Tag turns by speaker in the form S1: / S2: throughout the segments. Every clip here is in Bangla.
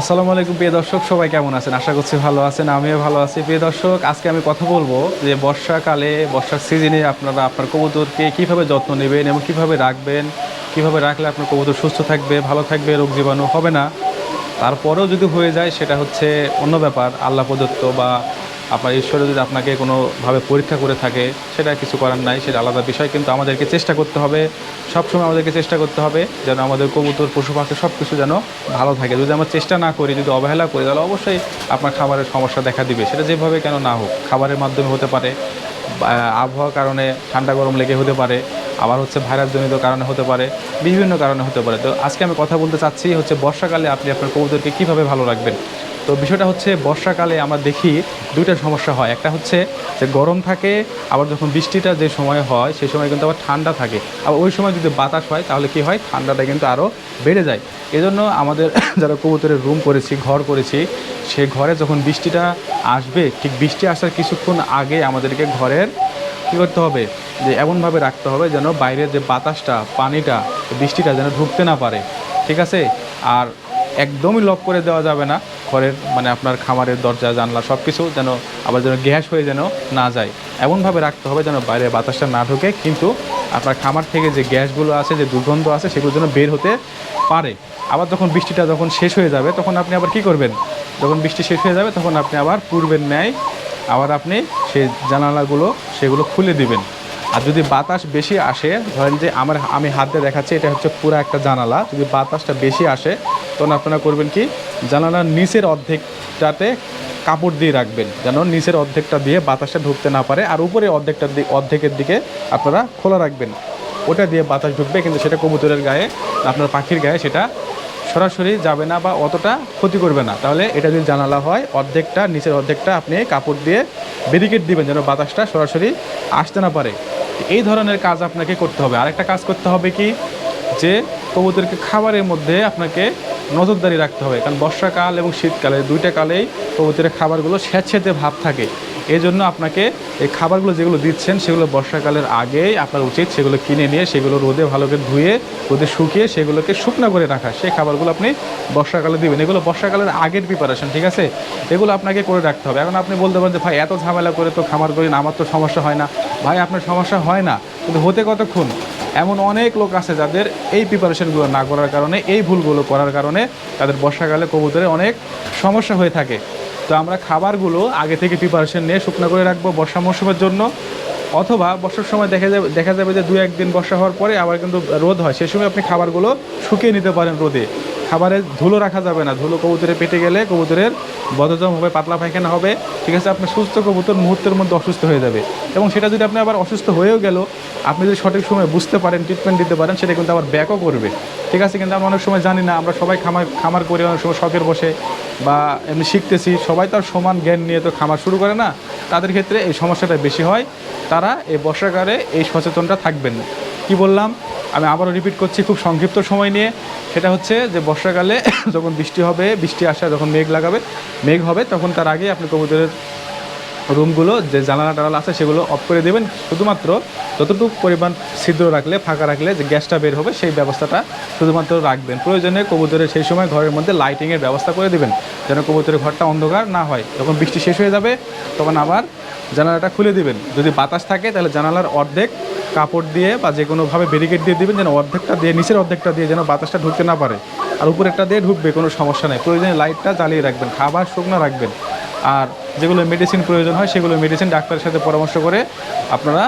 S1: আসসালামু আলাইকুম, প্রিয় দর্শক, সবাই কেমন আছেন? আশা করছি ভালো আছেন, আমিও ভালো আছি। প্রিয় দর্শক, আজকে আমি কথা বলব যে বর্ষাকালে, বর্ষার সিজনে আপনারা আপনার কবুতরকে কীভাবে যত্ন নেবেন এবং কীভাবে রাখবেন, কীভাবে রাখলে আপনার কবুতর সুস্থ থাকবে, ভালো থাকবে রোগ জীবাণু হবে না? তারপরেও যদি হয়ে যায়, সেটা হচ্ছে অন্য ব্যাপার, আল্লাহ প্রদত্ত বা আপনার ঈশ্বরে যদি আপনাকে কোনোভাবে পরীক্ষা করে থাকে, সেটা কিছু করার নাই, সেটা আলাদা বিষয়, কিন্তু আমাদেরকে চেষ্টা করতে হবে, সবসময় আমাদেরকে চেষ্টা করতে হবে যেন আমাদের কবুতর, পশু পাখি সব কিছু যেন ভালো থাকে। যদি আমরা চেষ্টা না করি, যদি অবহেলা করি, তাহলে অবশ্যই আপনার খাবারের সমস্যা দেখা দিবে। সেটা যেভাবে কেন না হোক, খাবারের মাধ্যমে হতে পারে আবহাওয়ার কারণে ঠান্ডা গরম লেগে হতে পারে, আবার হচ্ছে ভাইরাসজনিত কারণে হতে পারে, বিভিন্ন কারণে হতে পারে। তো আজকে আমি কথা বলতে চাচ্ছি হচ্ছে, বর্ষাকালে আপনি আপনার কবুতরকে কীভাবে ভালো রাখবেন? তো বিষয়টা হচ্ছে, বর্ষাকালে আমরা দেখি দুইটা সমস্যা হয়। একটা হচ্ছে যে গরম থাকে, আবার যখন বৃষ্টিটা যে সময় হয়, সেই সময় কিন্তু আবার ঠান্ডা থাকে। আবার ওই সময় যদি বাতাস হয়, তাহলে কি হয়? ঠান্ডাটা কিন্তু আরও বেড়ে যায়। এজন্য আমাদের যারা কবুতরের রুম করেছি, ঘর করেছি, সে ঘরে যখন বৃষ্টিটা আসবে, ঠিক বৃষ্টি আসার কিছুক্ষণ আগে আমাদেরকে ঘরের কী করতে হবে? যে এমনভাবে রাখতে হবে যেন বাইরের যে বাতাসটা, পানিটা, বৃষ্টিটা যেন ঢুকতে না পারে। ঠিক আছে? আর একদমই লক করে দেওয়া যাবে না। ঘরের মানে আপনার খামারের দরজা, জানলা সব কিছু যেন আবার যেন গ্যাস হয়ে যেন না যায়। এমনভাবে রাখতে হবে যেন বাইরে বাতাসটা না ঢোকে, কিন্তু আপনার খামার থেকে যে গ্যাসগুলো আছে, যে দুর্গন্ধ আছে, সেগুলো যেন বের হতে পারে। আবার যখন বৃষ্টিটা যখন শেষ হয়ে যাবে, তখন আপনি আবার কি করবেন? যখন বৃষ্টি শেষ হয়ে যাবে, তখন আপনি আবার পূর্বের ন্যায়, আবার আপনি সেই জানালাগুলো, সেগুলো খুলে দিবেন। আর যদি বাতাস বেশি আসে, ধরেন যে আমার, আমি হাত দেখাচ্ছি, এটা হচ্ছে পুরো একটা জানালা। যদি বাতাসটা বেশি আসে তখন আপনারা করবেন কি? জানালার নিচের অর্ধেকটাতে কাপড় দিয়ে রাখবেন, যেন নিচের অর্ধেকটা দিয়ে বাতাসটা ঢুকতে না পারে, আর উপরে অর্ধেকটা অর্ধেকের দিকে আপনারা খোলা রাখবেন। ওটা দিয়ে বাতাস ঢুকবে, কিন্তু সেটা কবুতরের গায়ে, আপনার পাখির গায়ে সেটা সরাসরি যাবে না বা অতটা ক্ষতি করবে না। তাহলে এটা যদি জানালা হয়, অর্ধেকটা, নিচের অর্ধেকটা আপনি কাপড় দিয়ে ব্যারিকেড দিবেন, যেন বাতাসটা সরাসরি আসতে না পারে। এই ধরনের কাজ আপনাকে করতে হবে। আরেকটা কাজ করতে হবে কি? যে কবুতরকে খাবারের মধ্যে আপনাকে নজরদারি রাখতে হবে, কারণ বর্ষাকাল এবং শীতকালে দুইটা কালেই কবুতরের খাবারগুলো স্যাঁতস্যাঁতে ভাব থাকে। এই জন্য আপনাকে এই খাবারগুলো যেগুলো দিচ্ছেন, সেগুলো বর্ষাকালের আগেই আপনার উচিত সেগুলো কিনে নিয়ে, সেগুলো রোদে ভালো করে ধুয়ে, রোদে শুকিয়ে সেগুলোকে শুকনো করে রাখা। সেই খাবারগুলো আপনি বর্ষাকালে দিবেন। এগুলো বর্ষাকালের আগের প্রিপারেশন ঠিক আছে? এগুলো আপনাকে করে রাখতে হবে। এখন আপনি বলতে পারেন যে, ভাই, এত ঝামেলা করে তো খামার করি না, আমার তো সমস্যা হয় না। ভাই, আপনার সমস্যা হয় না। কিন্তু হতে কতক্ষণ? এমন অনেক লোক আছে যাদের এই প্রিপারেশনগুলো না করার কারণে, এই ভুলগুলো করার কারণে তাদের বর্ষাকালে কবুতরে অনেক সমস্যা হয়ে থাকে। তো আমরা খাবারগুলো আগে থেকে প্রিপারেশন নিয়ে শুকনো করে রাখব বর্ষা মৌসুমের জন্য। অথবা বর্ষার সময় দেখা যাবে দেখা যাবে যে দু একদিন বর্ষা হওয়ার পরে আবার কিন্তু রোদ হয়। সেই সময় আপনি খাবারগুলো শুকিয়ে নিতে পারেন রোদে। খাবারে ধুলো রাখা যাবে না। ধুলো কবুতরে পেটে গেলে কবুতরের বদহজম হবে, পাতলা পায়খানা হবে। ঠিক আছে, আপনার সুস্থ কবুতর মুহূর্তের মধ্যে অসুস্থ হয়ে যাবে। এবং সেটা যদি আপনি আবার অসুস্থ হয়েও গেল, আপনি যদি সঠিক সময় বুঝতে পারেন ট্রিটমেন্ট দিতে পারেন, সেটা কিন্তু আবার ব্যাকও করবে। ঠিক আছে, কিন্তু আমরা অনেক সময় জানি না, আমরা সবাই খামার খামার করি, অনেক সময় শখের বসে বা এমনি শিখতেছি। সবাই তো আর সমান জ্ঞান নিয়ে তো খামার শুরু করে না। তাদের ক্ষেত্রে এই সমস্যাটা বেশি হয়। তারা এই বর্ষাকালে এই সচেতনটা থাকবেন না। কি বললাম? আমি আবারও রিপিট করছি, খুব সংক্ষিপ্ত সময় নিয়ে। সেটা হচ্ছে যে, বর্ষাকালে যখন বৃষ্টি হবে, বৃষ্টি আসা, যখন মেঘ লাগাবে, মেঘ হবে, তখন তার আগে আপনি কবুতরের রুমগুলো, যে জানালা টানালা আছে সেগুলো অফ করে দেবেন। শুধুমাত্র যতটুকু পরিমাণ ছিদ্র রাখলে, ফাঁকা রাখলে যে গ্যাসটা বের হবে, সেই ব্যবস্থাটা শুধুমাত্র রাখবেন। প্রয়োজনে কবুতরের সেই সময় ঘরের মধ্যে লাইটিংয়ের ব্যবস্থা করে দেবেন, যেন কবুতরের ঘরটা অন্ধকার না হয়। যখন বৃষ্টি শেষ হয়ে যাবে, তখন আবার জানালাটা খুলে দিবেন। যদি বাতাস থাকে, তাহলে জানালার অর্ধেক কাপড় দিয়ে বা যে কোনোভাবে ব্যারিকেড দিয়ে দিবেন, যেন অর্ধেকটা দিয়ে, নিচের অর্ধেকটা দিয়ে যেন বাতাসটা ঢুকতে না পারে। আর উপরেরটা দিয়ে ঢুকবে, কোনো সমস্যা নেই। প্রয়োজনে লাইটটা জ্বালিয়ে রাখবেন, খাবার শুকনো রাখবেন। আর যেগুলো মেডিসিন প্রয়োজন হয়, সেগুলো মেডিসিন ডাক্তারের সাথে পরামর্শ করে আপনারা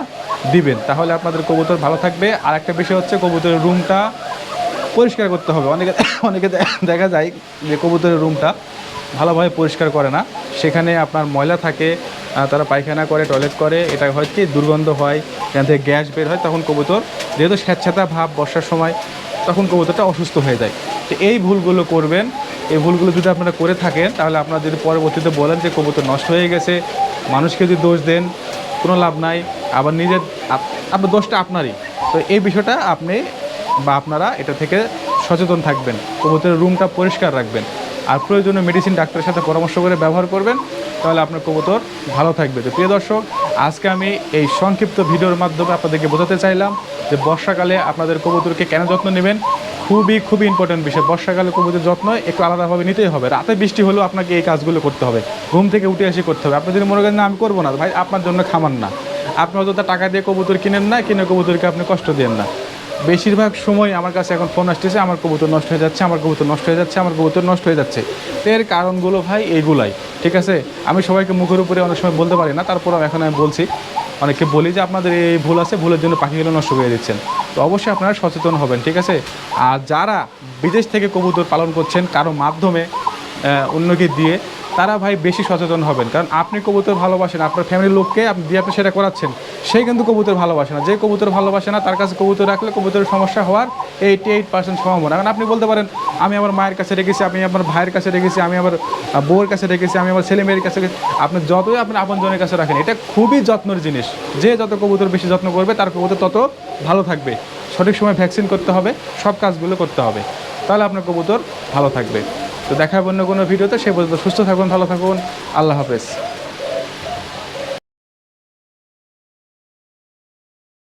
S1: দিবেন। তাহলে আপনাদের কবুতর ভালো থাকবে। আর একটা বিষয় হচ্ছে কবুতরের রুমটা পরিষ্কার করতে হবে। অনেকে অনেকে দেখা যায় যে কবুতরের রুমটা ভালোভাবে পরিষ্কার করে না। সেখানে আপনার ময়লা থাকে তারা পায়খানা করে টয়লেট করে, এটা হয় কি দুর্গন্ধ হয়, এখান থেকে গ্যাস বের হয়, তখন কবুতর যেহেতু স্যাঁতস্যাঁতা ভাব বর্ষার সময়, তখন কবুতরটা অসুস্থ হয়ে যায়। তো এই ভুলগুলো করবেন এই ভুলগুলো যদি আপনারা করে থাকেন, তাহলে আপনারা যদি পরবর্তীতে বলেন যে কবুতর নষ্ট হয়ে গেছে, মানুষকে যদি দোষ দেন, কোনো লাভ নাই, আবার নিজের আপনার দোষটা আপনারই। তো এই বিষয়টা আপনি বা আপনারা এটা থেকে সচেতন থাকবেন, কবুতরের রুমটা পরিষ্কার রাখবেন, আর প্রয়োজনীয় মেডিসিন ডাক্তারের সাথে পরামর্শ করে ব্যবহার করবেন, তাহলে আপনার কবুতর ভালো থাকবে। তো প্রিয় দর্শক, আজকে আমি এই সংক্ষিপ্ত ভিডিওর মাধ্যমে আপনাদেরকে বোঝাতে চাইলাম যে বর্ষাকালে আপনাদের কবুতরকে কেন যত্ন নেবেন খুবই খুবই ইম্পর্টেন্ট বিষয়। বর্ষাকালে কবুতরের যত্ন একটু আলাদাভাবে নিতেই হবে। রাতে বৃষ্টি হলেও আপনাকে এই কাজগুলো করতে হবে। ঘুম থেকে উঠে এসে করতে হবে। আপনি যদি মনে করেন না, আমি করব না, ভাই, আপনার জন্য খামান না। আপনি অযথা টাকা দিয়ে কবুতর কিনেন না, কিনে কবুতরকে আপনি কষ্ট দেন না। বেশিরভাগ সময় আমার কাছে এখন ফোন আসতেছে, আমার কবুতর নষ্ট হয়ে যাচ্ছে, আমার কবুতর নষ্ট হয়ে যাচ্ছে, আমার কবুতর নষ্ট হয়ে যাচ্ছে। এর কারণগুলো ভাই এইগুলাই ঠিক আছে? আমি সবাইকে মুখের উপরে অনেক সময় বলতে পারি না, তারপরেও এখন আমি বলছি। অনেককে বলি যে আপনাদের এই ভুল আছে, ভুলের জন্য পাখিগুলো নষ্ট করে দিচ্ছেন। তো অবশ্যই আপনারা সচেতন হবেন, ঠিক আছে? আর যারা বিদেশ থেকে কবুতর পালন করছেন, কারও মাধ্যমে অন্যকে দিয়ে তারা ভাই বেশি সচেতন হবেন। কারণ আপনি কবুতর ভালোবাসেন, আপনার ফ্যামিলির লোককে আপনি দিয়ে আপনি সেটা করাচ্ছেন, সে কিন্তু কবুতর ভালোবাসে না। যে কবুতর ভালোবাসে না, তার কাছে কবুতর রাখলে কবুতরের সমস্যা হওয়ার এইটি এইট পার্সেন্ট সম্ভাবনা। কারণ আপনি বলতে পারেন, আমি আমার মায়ের কাছে রেখেছি, আমি আমার ভাইয়ের কাছে রেখেছি, আমি আমার বউয়ের কাছে রেখেছি, আমি আমার ছেলে মেয়ের কাছে। আপনি যতই আপনি আপনজনের কাছে রাখেন, এটা খুবই যত্নের জিনিস। যে যত কবুতর বেশি যত্ন করবে, তার কবুতর তত ভালো থাকবে। সঠিক সময় ভ্যাকসিন করতে হবে, সব কাজগুলো করতে হবে। তাহলে আপনার কবুতর ভালো থাকবে। তো দেখা হবে অন্য কোনো ভিডিওতে সে পর্যন্ত সুস্থ থাকুন ভালো থাকুন আল্লাহ হাফেজ।